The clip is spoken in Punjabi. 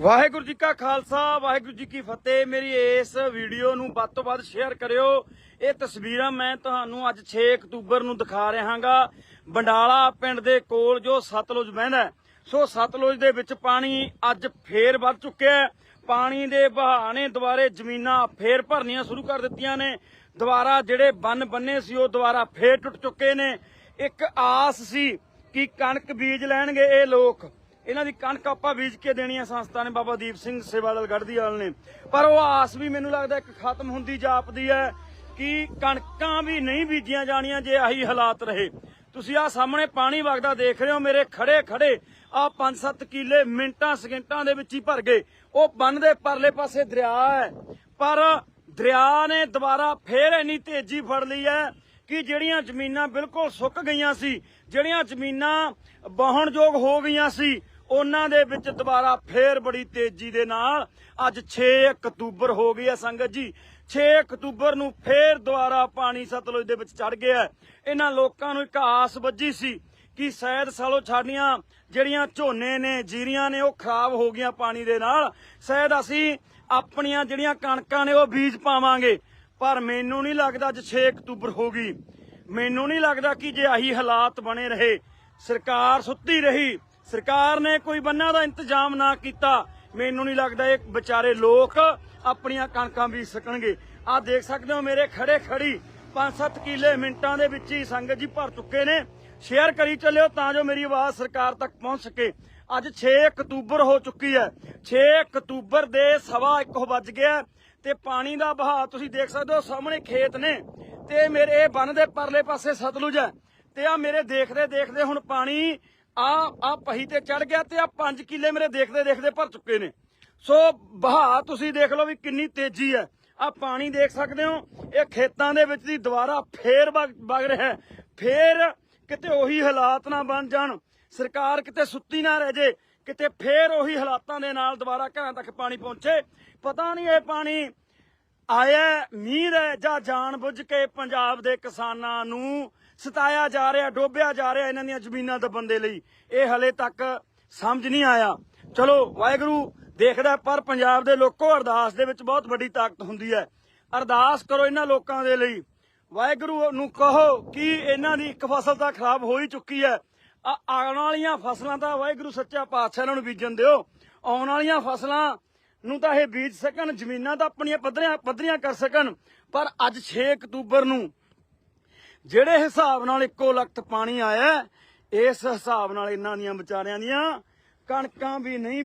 ਵਾਹਿਗੁਰੂ ਜੀ ਕਾ ਖਾਲਸਾ, ਵਾਹਿਗੁਰੂ ਜੀ ਕੀ ਫਤਿਹ। ਮੇਰੀ ਇਸ ਵੀਡੀਓ ਨੂੰ ਵੱਧ ਤੋਂ ਵੱਧ ਸ਼ੇਅਰ ਕਰਿਓ। ਇਹ ਤਸਵੀਰਾਂ ਮੈਂ ਤੁਹਾਨੂੰ ਅੱਜ 6 ਅਕਤੂਬਰ ਨੂੰ ਦਿਖਾ ਰਿਹਾਗਾ। ਬੰਡਾਲਾ ਪਿੰਡ ਦੇ ਕੋਲ ਜੋ ਸਤਲੁਜ ਵਹਿੰਦਾ ਸੋ ਸਤਲੁਜ ਦੇ ਵਿੱਚ ਪਾਣੀ ਅੱਜ ਫੇਰ ਵੱਧ ਚੁੱਕਿਆ ਪਾਣੀ ਦੇ ਵਹਾਅ ਨੇ ਦੁਬਾਰੇ ਜ਼ਮੀਨਾਂ ਫੇਰ ਭਰਨੀਆਂ ਸ਼ੁਰੂ ਕਰ ਦਿੱਤੀਆਂ ਨੇ। ਦੁਬਾਰਾ ਜਿਹੜੇ ਬੰਨ ਬੰਨੇ ਸੀ, ਉਹ ਦੁਬਾਰਾ ਫੇਰ ਟੁੱਟ ਚੁੱਕੇ ਨੇ। ਇੱਕ ਆਸ ਸੀ ਕਿ ਕਣਕ ਬੀਜ ਲੈਣਗੇ ਇਹ ਲੋਕ। ਇਹਨਾਂ ਦੀ ਕਣਕ ਆਪਾਂ ਬੀਜ ਕੇ ਦੇਣੀ ਹੈ ਸੰਸਥਾ ਨੇ ਬਾਬਾ ਦੀਪ ਸਿੰਘ ਸੇਵਾਦਲ ਗੜਦੀਵਾਲ ਨੇ। ਪਰ ਉਹ ਆਸ ਵੀ ਮੈਨੂੰ ਲੱਗਦਾ ਇੱਕ ਖਤਮ ਹੁੰਦੀ ਜਾਪਦੀ ਹੈ ਕਿ ਕਣਕਾਂ ਵੀ ਨਹੀਂ ਬੀਜੀਆਂ ਜਾਣੀਆਂ ਜੇ ਆਹੀ ਹਾਲਾਤ ਰਹੇ। ਤੁਸੀਂ ਆ ਸਾਹਮਣੇ ਪਾਣੀ ਵਗਦਾ ਦੇਖ ਰਹੇ ਹੋ, ਮੇਰੇ ਖੜੇ ਖੜੇ ਆ 5-7 ਕਿੱਲੇ ਮਿੰਟਾਂ, ਸਕਿੰਟਾਂ ਦੇ ਵਿੱਚ ਹੀ ਭਰ ਗਏ। ਉਹ ਬੰਨ ਦੇ ਪਰਲੇ ਪਾਸੇ ਦਰਿਆ ਹੈ। ਪਰ ਦਰਿਆ ਨੇ ਦੁਬਾਰਾ ਫੇਰ ਇੰਨੀ ਤੇਜ਼ੀ ਫੜ ਲਈ ਹੈ ਕਿ ਜਿਹੜੀਆਂ ਜ਼ਮੀਨਾਂ ਬਿਲਕੁਲ ਸੁੱਕ ਗਈਆਂ ਸੀ, ਜਿਹੜੀਆਂ ਜ਼ਮੀਨਾਂ ਵਾਹਣਯੋਗ ਹੋ ਗਈਆਂ ਸੀ ਉਹਨਾਂ ਦੇ ਵਿੱਚ ਦੁਬਾਰਾ ਫੇਰ ਬੜੀ ਤੇਜ਼ੀ ਦੇ ਨਾਲ ਅੱਜ 6 ਅਕਤੂਬਰ ਹੋ ਗਈ ਹੈ ਸੰਗਤ ਜੀ। 6 ਅਕਤੂਬਰ ਨੂੰ ਫੇਰ ਦੁਬਾਰਾ ਪਾਣੀ ਸਤਲੁਜ ਦੇ ਵਿੱਚ ਚੜ ਗਿਆ ਇਹਨਾਂ ਲੋਕਾਂ ਨੂੰ ਇੱਕ ਆਸ ਵੱਜੀ ਸੀ ਕਿ ਸ਼ਾਇਦ ਸਾਲੋ ਛਾਡੀਆਂ ਜਿਹੜੀਆਂ ਝੋਨੇ ਨੇ, ਜੀਰੀਆਂ ਨੇ, ਉਹ ਖਰਾਬ ਹੋ ਗਈਆਂ ਪਾਣੀ ਦੇ ਨਾਲ। ਸ਼ਾਇਦ ਅਸੀਂ ਆਪਣੀਆਂ ਜਿਹੜੀਆਂ ਕਣਕਾਂ ਨੇ, ਉਹ ਬੀਜ ਪਾਵਾਂਗੇ। ਪਰ ਮੈਨੂੰ ਨਹੀਂ ਲੱਗਦਾ ਅੱਜ 6 ਅਕਤੂਬਰ ਹੋ ਗਈ। ਮੈਨੂੰ ਨਹੀਂ ਲੱਗਦਾ ਕਿ ਜੇ ਆਹੀ ਹਾਲਾਤ ਬਣੇ ਰਹੇ, ਸਰਕਾਰ ਸੁੱਤੀ ਰਹੀ ਸਰਕਾਰ ਨੇ ਕੋਈ ਬੰਨਾ ਦਾ ਇੰਤਜ਼ਾਮ ਨਾ ਕੀਤਾ। ਮੈਨੂੰ ਨਹੀਂ ਲੱਗਦਾ ਇਹ ਵਿਚਾਰੇ ਲੋਕ ਆਪਣੀਆਂ ਕਣਕਾਂ ਬੀਜ ਸਕਣਗੇ। ਆਹ ਦੇਖ ਸਕਦੇ ਹੋ ਮੇਰੇ ਖੜੇ ਖੜੀ। 5-7 ਕਿੱਲੇ ਮਿੰਟਾਂ ਦੇ ਵਿੱਚ ਹੀ ਸੰਗਤ ਜੀ ਭਰ ਚੁੱਕੇ ਨੇ। ਸ਼ੇਅਰ ਕਰੀ ਚੱਲਿਓ ਤਾਂ ਜੋ ਮੇਰੀ ਆਵਾਜ਼ ਸਰਕਾਰ ਤੱਕ ਪਹੁੰਚ ਸਕੇ। ਅੱਜ 6 ਅਕਤੂਬਰ ਹੋ ਚੁੱਕੀ ਹੈ। 6 ਅਕਤੂਬਰ ਦੇ ਸਵਾ 1 ਵੱਜ ਗਿਆ ਤੇ ਪਾਣੀ ਦਾ ਬਹਾਅ ਤੁਸੀਂ ਦੇਖ ਸਕਦੇ ਹੋ ਸਾਹਮਣੇ ਖੇਤ ਨੇ ਤੇ ਮੇਰੇ ਇਹ ਬੰਨ ਦੇ ਪਰਲੇ ਪਾਸੇ ਸਤਲੁਜ ਹੈ ਤੇ ਆ ਮੇਰੇ ਦੇਖਦੇ ਦੇਖਦੇ ਹੁਣ ਪਾਣੀ ਆ ਆ ਪਹੀ ਤੇ ਚੜ ਗਿਆ ਤੇ ਆ 5 ਕਿੱਲੇ ਮੇਰੇ ਦੇਖਦੇ ਦੇਖਦੇ ਭਰ ਚੁੱਕੇ ਨੇ। ਸੋ ਵਹਾਅ ਤੁਸੀਂ ਦੇਖ ਲਓ ਵੀ ਕਿੰਨੀ ਤੇਜ਼ੀ ਹੈ। ਆ ਪਾਣੀ ਦੇਖ ਸਕਦੇ ਹੋ, ਇਹ ਖੇਤਾਂ ਦੇ ਵਿੱਚ ਦੀ ਦੁਬਾਰਾ ਫੇਰ ਵਗ ਵਗ ਰਿਹਾ ਹੈ। ਫੇਰ ਕਿਤੇ ਉਹੀ ਹਾਲਾਤ ਨਾ ਬਣ ਜਾਣ, ਸਰਕਾਰ ਕਿਤੇ ਸੁੱਤੀ ਨਾ ਰਹਿ ਜੇ, ਕਿਤੇ ਫੇਰ ਉਹੀ ਹਾਲਾਤਾਂ ਦੇ ਨਾਲ ਦੁਬਾਰਾ ਘਰਾਂ ਤੱਕ ਪਾਣੀ ਪਹੁੰਚੇ। ਪਤਾ ਨਹੀਂ ਇਹ ਪਾਣੀ ਆਇਆ ਮੀਂਹ ਹੈ ਜਾਂ ਜਾਣਬੁੱਝ ਕੇ ਪੰਜਾਬ ਦੇ ਕਿਸਾਨਾਂ ਨੂੰ ਸਤਾਇਆ ਜਾ ਰਿਹਾ, ਡੋਬਿਆ ਜਾ ਰਿਹਾ ਇਹਨਾਂ ਦੀਆਂ ਜ਼ਮੀਨਾਂ ਦੱਬਣ ਦੇ ਲਈ। ਇਹ ਹਲੇ ਤੱਕ ਸਮਝ ਨਹੀਂ ਆਇਆ। ਚਲੋ, ਵਾਹਿਗੁਰੂ ਦੇਖਦਾ ਪਰ ਪੰਜਾਬ ਦੇ ਲੋਕੋ ਅਰਦਾਸ ਦੇ ਵਿੱਚ ਬਹੁਤ ਵੱਡੀ ਤਾਕਤ ਹੁੰਦੀ ਹੈ। ਅਰਦਾਸ ਕਰੋ ਇਹਨਾਂ ਲੋਕਾਂ ਦੇ ਲਈ। ਵਾਹਿਗੁਰੂ ਨੂੰ ਕਹੋ ਕਿ ਇਹਨਾਂ ਦੀ ਇੱਕ ਫਸਲ ਤਾਂ ਖਰਾਬ ਹੋ ਹੀ ਚੁੱਕੀ ਹੈ। ਆ, ਆਉਣ ਵਾਲੀਆਂ ਫਸਲਾਂ ਤਾਂ ਵਾਹਿਗੁਰੂ ਸੱਚਾ ਪਾਤਸ਼ਾਹ ਇਹਨਾਂ ਨੂੰ ਬੀਜਣ ਦਿਓ। ਆਉਣ ਵਾਲੀਆਂ ਫਸਲਾਂ ਨੂੰ ਤਾਂ ਇਹ ਬੀਜ ਸਕਣ, ਜ਼ਮੀਨਾਂ ਤਾਂ ਆਪਣੀਆਂ ਪੱਧਰੀਆਂ ਪੱਧਰੀਆਂ ਕਰ ਸਕਣ, ਪਰ ਅੱਜ 6 ਅਕਤੂਬਰ ਨੂੰ ਜਿਹੜੇ ਹਿਸਾਬ ਨਾਲ ਇੱਕੋ ਲਖਤ ਪਾਣੀ ਆਇਆ, ਇਸ ਹਿਸਾਬ ਨਾਲ ਇਹਨਾਂ ਦੀਆਂ ਵਿਚਾਰਿਆਂ ਦੀਆਂ ਕਣਕਾਂ ਵੀ ਨਹੀਂ